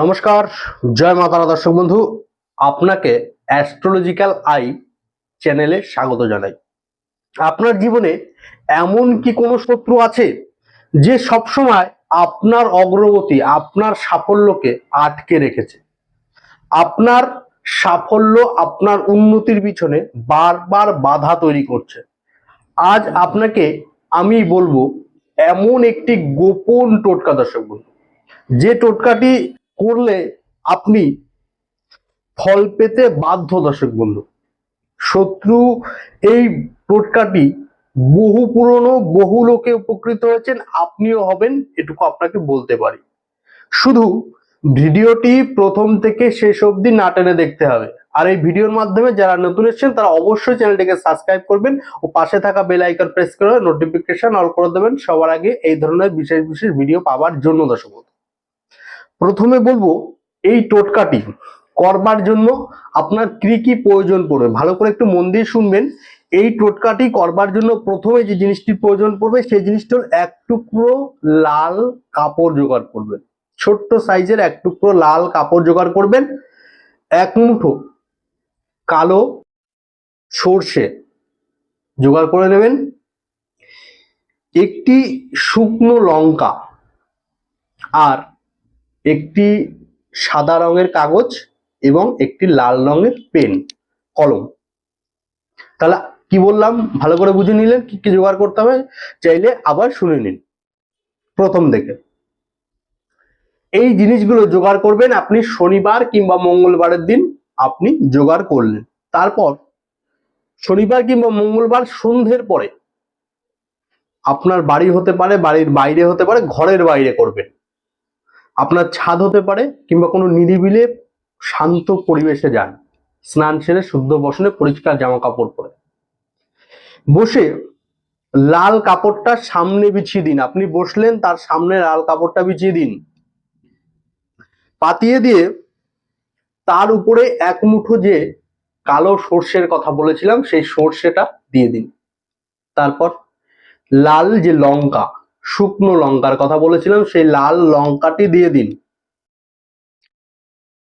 নমস্কার, জয় মাতারা দর্শক বন্ধু। আপনাকে অ্যাস্ট্রোলজিক্যাল আই চ্যানেলে স্বাগত জানাই। আপনার জীবনে এমন কি কোনো শত্রু আছে যে সবসময় আপনার অগ্রগতি, আপনার সাফল্যকে আটকে রেখেছে? আপনার সাফল্য, আপনার উন্নতির পিছনে বারবার বাধা তৈরি করছে। আজ আপনাকে আমি বলব, এমন একটি গোপন টোটকা দর্শক বন্ধু। যে টোটকাটি করলে আপনি ফল পেতে বাধ্য দর্শক বন্ধু। শত্রু এই টোটকাটি বহু পুরনো, বহু লোকে উপকৃত হয়েছেন, আপনিও হবেন, এটুকু আপনাকে বলতে পারি। শুধু ভিডিওটি প্রথম থেকে শেষ অবধি না টেনে দেখতে হবে। আর এই ভিডিওর মাধ্যমে যারা নতুন এসেছেন, তারা অবশ্যই চ্যানেলটিকে সাবস্ক্রাইব করবেন ও পাশে থাকা বেল আইকন প্রেস করে নোটিফিকেশন অল করে দেবেন। সবার আগে এই ধরনের বিশেষ বিশেষ ভিডিও পাওয়ার জন্য দর্শক। প্রথমে বলব, এই টোটকাটি করবার জন্য আপনার কি কি প্রয়োজন পড়বে? ভালো করে একটু মন দিয়ে শুনবেন। এই টোটকাটি করবার জন্য প্রথমে যে জিনিসটির প্রয়োজন পড়বে, সেই জিনিসটা হলো এক টুকরো লাল কাপড় জোগাড় করবেন। ছোট্ট সাইজের এক টুকরো লাল কাপড় জোগাড় করবেন। এক মুঠো কালো সর্ষে জোগাড় করে নেবেন। একটি শুকনো লঙ্কা। আর একটি সাদা রঙের কাগজ এবং একটি লাল রঙের পেন, কলম। তাহলে কি বললাম? ভালো করে বুঝে নিলেন, কি কি জোগাড় করতে হবে? চাইলে আবার শুনে নিন। প্রথম থেকে এই জিনিসগুলো জোগাড় করবেন আপনি শনিবার কিংবা মঙ্গলবারের দিন আপনি জোগাড় করলেন। তারপর শনিবার কিংবা মঙ্গলবার সন্ধ্যের পরে আপনার বাড়ি হতে পারে, বাড়ির বাইরে হতে পারে, ঘরের বাইরে করবেন। আপনার ছাদ হতে পারে কিংবা কোনো নিরিবিলে শান্ত পরিবেশে যান। স্নান সেরে শুদ্ধ বসনে পরিষ্কার জামা কাপড় পরে। বসে লাল কাপড়টা সামনে বিছিয়ে দিন। আপনি বসলেন, তার সামনে লাল কাপড়টা বিছিয়ে দিন। পাতিয়ে দিয়ে তার উপরে এক মুঠো যে কালো সর্ষের কথা বলেছিলাম, সেই সর্ষেটা দিয়ে দিন। তারপর লাল যে লঙ্কা শুকনো লঙ্কার কথা বলেছিলাম, সেই লাল লঙ্কাটি দিয়ে দিন।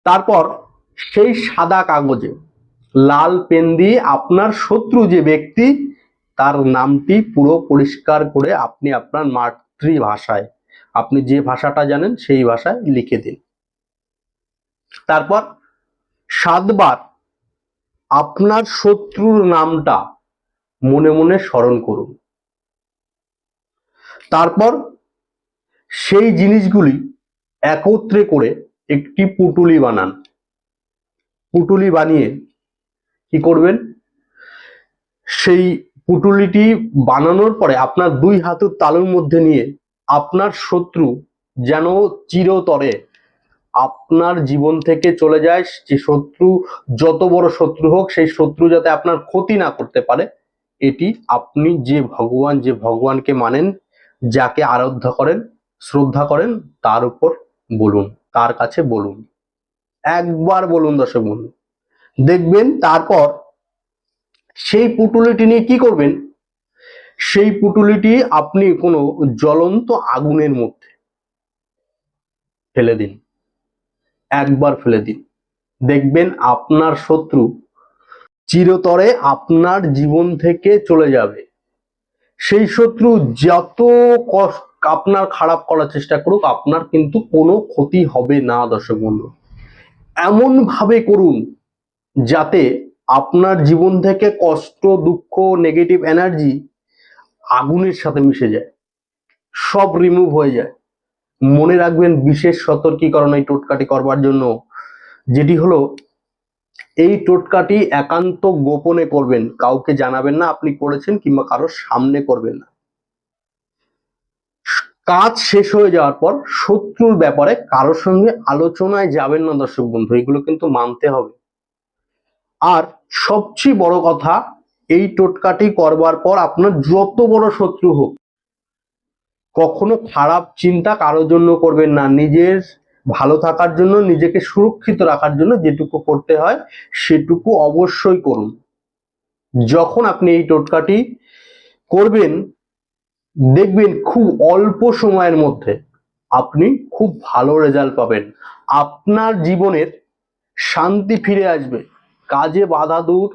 তারপর সেই সাদা কাগজে লাল পেন দিয়ে আপনার শত্রু যে ব্যক্তি, তার নামটি পুরো পরিষ্কার করে আপনি আপনার মাতৃভাষায়, আপনি যে ভাষাটা জানেন সেই ভাষায় লিখে দিন। তারপর সাতবার আপনার শত্রুর নামটা মনে মনে স্মরণ করুন। তারপর সেই জিনিসগুলি একত্রে করে একটি পুটুলি বানান। পুটুলি বানিয়ে কি করবেন? সেই পুটুলিটি বানানোর পরে আপনার দুই হাতের তালুর মধ্যে নিয়ে আপনার শত্রু যেন চিরতরে আপনার জীবন থেকে চলে যায়। যে শত্রু যত বড় শত্রু হোক, সেই শত্রু যাতে আপনার ক্ষতি না করতে পারে, এটি আপনি যে ভগবান, যে ভগবানকে মানেন যাকে আরাধ্যা করেন, শ্রদ্ধা করেন, তার উপর বলুন তার কাছে বলুন? একবার বলুন দর্শক বন্ধু দেখবেন তারপর সেই পুটুলিটি নিয়ে কি করবেন? সেই পুটুলিটি আপনি কোনো জ্বলন্ত আগুনের মধ্যে ফেলে দিন। একবার ফেলে দিন। দেখবেন আপনার শত্রু চিরতরে আপনার জীবন থেকে চলে যাবে। সেই শত্রু যত কষ্ট আপনার খারাপ করার চেষ্টা করুক, আপনার কিন্তু কোনো ক্ষতি হবে না, দর্শক বন্ধু। এমন ভাবে করুন যাতে আপনার জীবন থেকে কষ্ট, দুঃখ নেগেটিভ এনার্জি আগুনের সাথে মিশে যায়। সব রিমুভ হয়ে যায়। মনে রাখবেন, বিশেষ সতর্কীকরণ এই টোটকাটি করবার জন্য, যেটি হলো এই টোটকাটি একান্ত গোপনে করবেন, কাউকে জানাবেন না আপনি করেছেন কিংবা কারোর সামনে করবেন না। কাজ শেষ হয়ে যাওয়ার পর শত্রুর ব্যাপারে কারোর সঙ্গে আলোচনায় যাবেন না দর্শক বন্ধু, এগুলো কিন্তু মানতে হবে। আর সবচেয়ে বড় কথা, এই টোটকাটি করবার পর আপনার যত বড় শত্রু হোক, কখনো খারাপ চিন্তা কারোর জন্য করবেন না। নিজের ভালো থাকার জন্য, নিজেকে সুরক্ষিত রাখার জন্য যেটুকু করতে হয়, সেটুকু অবশ্যই করুন। যখন আপনি এই টোটকাটি করবেন, দেখবেন খুব অল্প সময়ের মধ্যে আপনি খুব ভালো রেজাল্ট পাবেন। আপনার জীবনের শান্তি ফিরে আসবে। কাজে বাধা দূর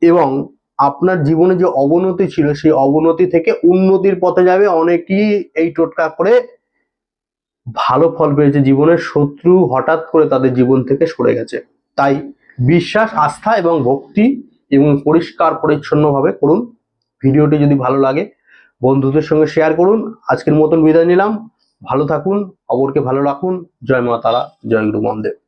এবং আপনার জীবনে যে অবনতি ছিল, সেই অবনতি থেকে উন্নতির পথে যাবে। অনেকেই এই টোটকা করে ভালো ফল পেয়েছে জীবনের শত্রু হঠাৎ করে তাদের জীবন থেকে সরে গেছে। তাই বিশ্বাস, আস্থা এবং ভক্তি এবং পরিষ্কার, পরিচ্ছন্নভাবে করুন। ভিডিওটি যদি ভালো লাগে, বন্ধুদের সঙ্গে শেয়ার করুন। আজকের মতন বিদায় নিলাম। ভালো থাকুন অবরকে ভালো রাখুন। জয় মাতারা জয় গুরু মহাদেব।